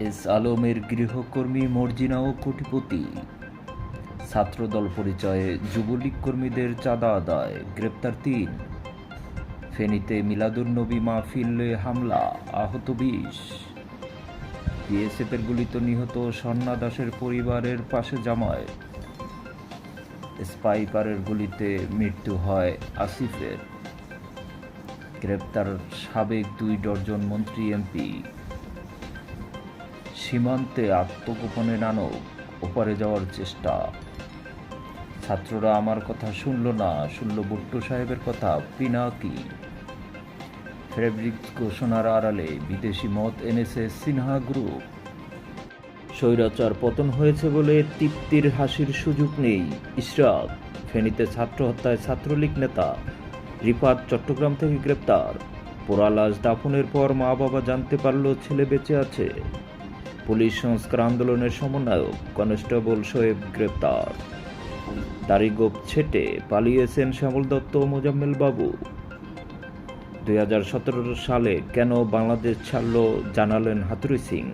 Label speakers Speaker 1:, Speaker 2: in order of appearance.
Speaker 1: S আলমের গৃহকর্মী মর্জিনা ও কোটিপতি। ছাত্রদল পরিচয়ে যুবলীগ কর্মীদের চাঁদা আদায়, গ্রেপ্তার তিন। ফেনীতে মিলাদুন্নবী মাহফিলে হামলা, আহত বিশ। বিএসএফের গুলিতে নিহত স্বর্ণা দাসের পরিবারের পাশে জামায় স্পাইপারের গুলিতে মৃত্যু হয় আসিফের। গ্রেপ্তার সাবেক দুই ডজন মন্ত্রী এমপি সীমান্তে আত্মগোপনে নানক, ওপারে যাওয়ার চেষ্টা। ছাত্ররা আমার কথা শুনল না, শুনল ভুট্টো সাহেবের কথা পিনাকি ফেব্রিক ঘোষণার আড়ালে বিদেশি মত এনেছে সিনহা গ্রুপ। স্বৈরাচার পতন হয়েছে বলে তৃপ্তির হাসির সুযোগ নেই। ইশরাক ফেনীতে ছাত্র হত্যায় ছাত্রলীগ নেতা, রিফাত চট্টগ্রাম থেকে গ্রেপ্তার। পোড়া লাশ দাফনের পর মা বাবা জানতে পারল ছেলে বেঁচে আছে। পুলিশ সংস্কার আন্দোলনের সমন্বয়ক কনস্টেবল শোয়েব গ্রেপ্তার। দাড়িগোপ ছেটে পালিয়েছেন শ্যামল দত্ত মোজাম্মেল বাবু। দুই হাজার সতেরো সালে কেন বাংলাদেশ ছাড়ল জানালেন হাতুরি সিং।